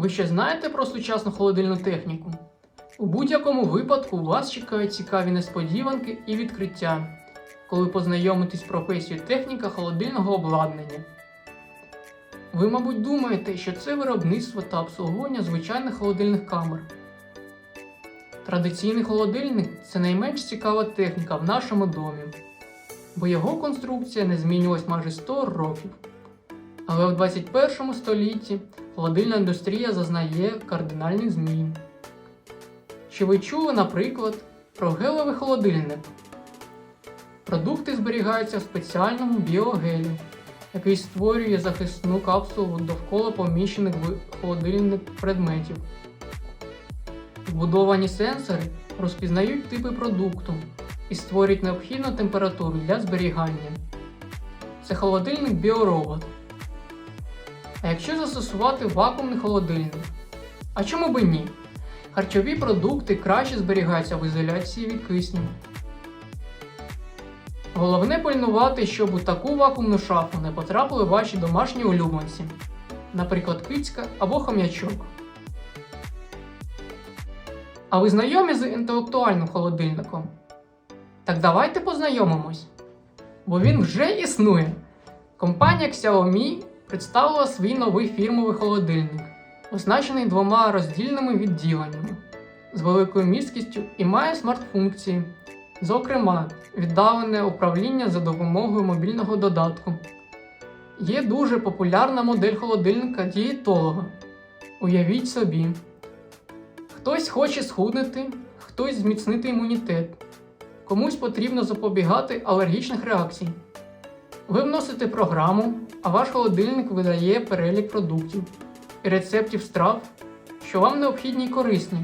Ви ще знаєте про сучасну холодильну техніку? У будь-якому випадку вас чекають цікаві несподіванки і відкриття, коли познайомитесь з професією техніка холодильного обладнання. Ви, мабуть, думаєте, що це виробництво та обслуговування звичайних холодильних камер. Традиційний холодильник це найменш цікава техніка в нашому домі, бо його конструкція не змінювалась майже 100 років. Але у 21 столітті холодильна індустрія зазнає кардинальних змін. Чи ви чули, наприклад, про гелевий холодильник? Продукти зберігаються в спеціальному біогелі, який створює захисну капсулу довкола поміщених в холодильник предметів. Вбудовані сенсори розпізнають типи продукту і створюють необхідну температуру для зберігання. Це холодильник біоробот. А якщо застосувати вакуумний холодильник? А чому би ні? Харчові продукти краще зберігаються в ізоляції від кисню. Головне пильнувати, щоб у таку вакуумну шафу не потрапили ваші домашні улюбленці, наприклад, кицька або хом'ячок. А ви знайомі з інтелектуальним холодильником? Так давайте познайомимось. Бо він вже існує. Компанія Xiaomi представила свій новий фірмовий холодильник, оснащений двома роздільними відділеннями з великою місткістю і має смарт-функції, зокрема, віддалене управління за допомогою мобільного додатку. Є дуже популярна модель холодильника дієтолога. Уявіть собі, хтось хоче схуднути, хтось зміцнити імунітет, комусь потрібно запобігати алергічних реакцій. Ви вносите програму, а ваш холодильник видає перелік продуктів і рецептів страв, що вам необхідні й корисні.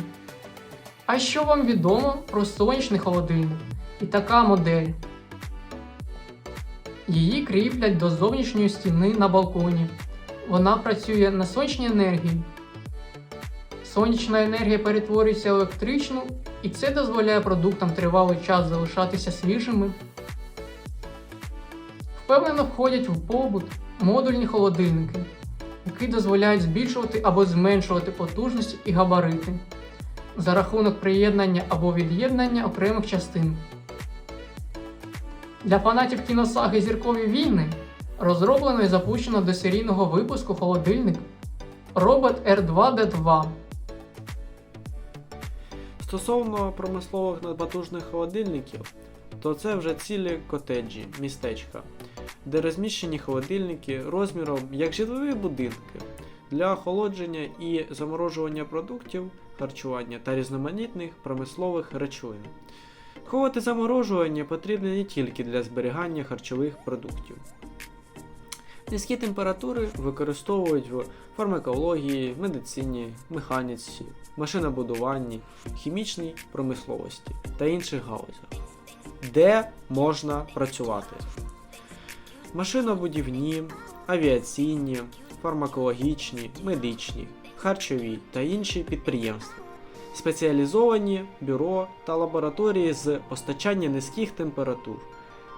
А що вам відомо про сонячний холодильник і така модель? Її кріплять до зовнішньої стіни на балконі. Вона працює на сонячній енергії. Сонячна енергія перетворюється в електричну, і це дозволяє продуктам тривалий час залишатися свіжими впевнено входять в побут модульні холодильники, які дозволяють збільшувати або зменшувати потужності і габарити за рахунок приєднання або від'єднання окремих частин. Для фанатів кіносаги Зіркові війни розроблено і запущено до серійного випуску холодильник Робот R2D2. Стосовно промислових надпотужних холодильників, то це вже цілі котеджі, містечка, де розміщені холодильники розміром як житлові будинки для охолодження і заморожування продуктів харчування та різноманітних промислових речовин. І заморожування потрібні не тільки для зберігання харчових продуктів. Низькі температури використовують в фармакології, медицині, механіці, машинобудуванні, хімічній промисловості та інших галузях, де можна працювати. Машинобудівні, авіаційні, фармакологічні, медичні, харчові та інші підприємства, спеціалізовані бюро та лабораторії з постачання низьких температур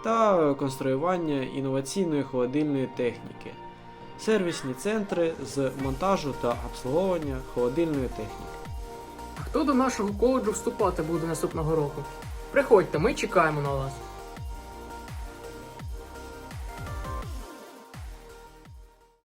та конструювання інноваційної холодильної техніки, сервісні центри з монтажу та обслуговування холодильної техніки. Хто до нашого коледжу вступати буде наступного року? Приходьте, ми чекаємо на вас.